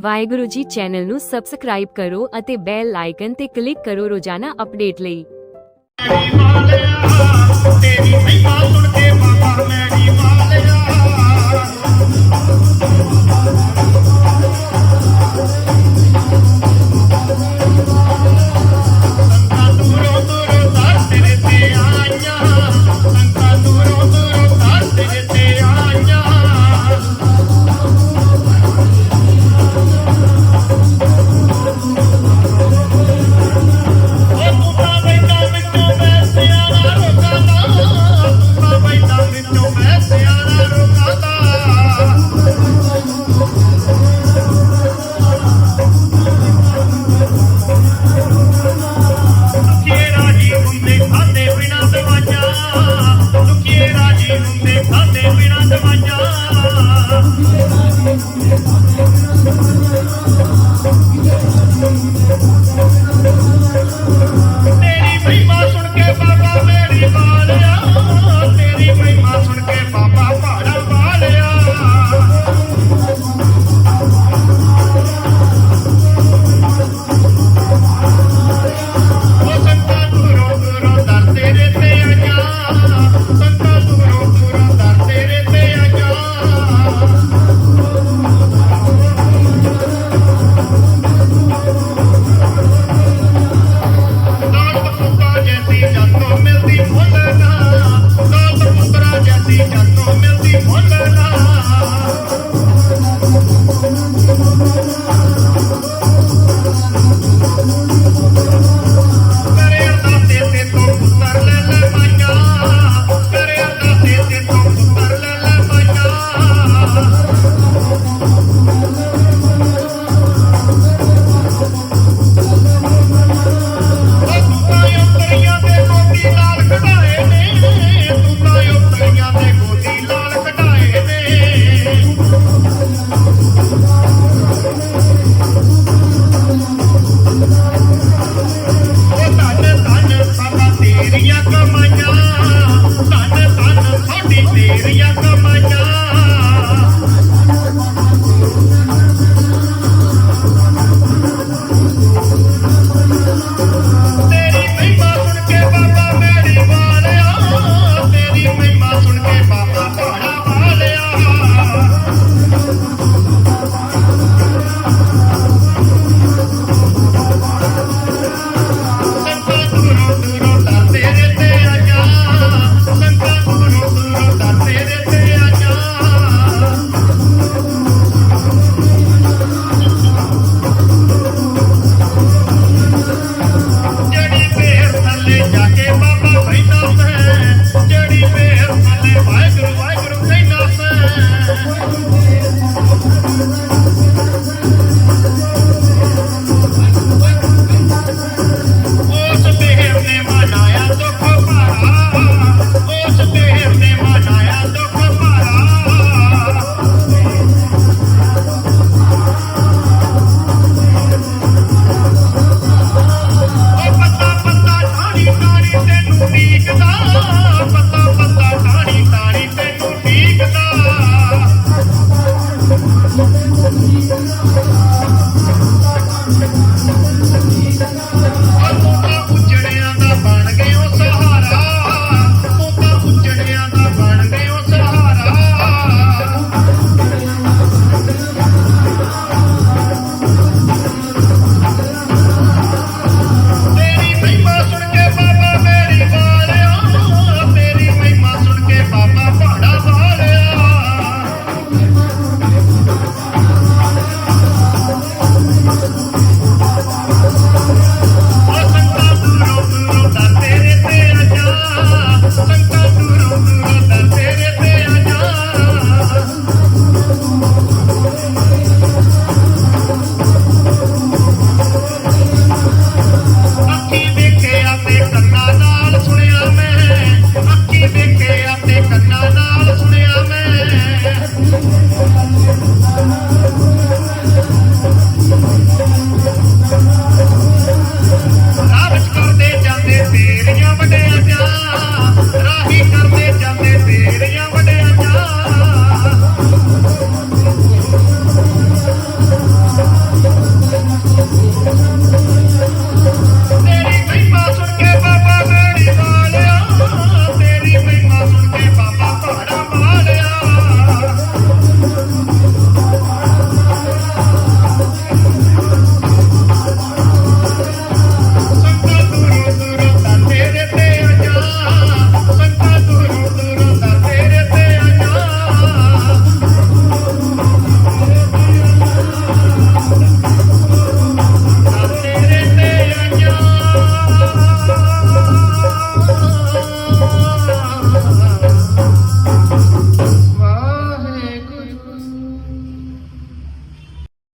Waheguru ji channel ਨੂੰ subscribe ਕਰੋ ਅਤੇ ਬੈਲ ਆਈਕਨ ਤੇ ਕਲਿੱਕ ਕਰੋ ਰੋਜ਼ਾਨਾ ਅਪਡੇਟ ਲਈ। ਤੇਰੀ ਮਹਿਮਾ ਸੁਣ ਕੇ ਬਾਬਾ ਮੇਰੀ ਮਾਲਿਆ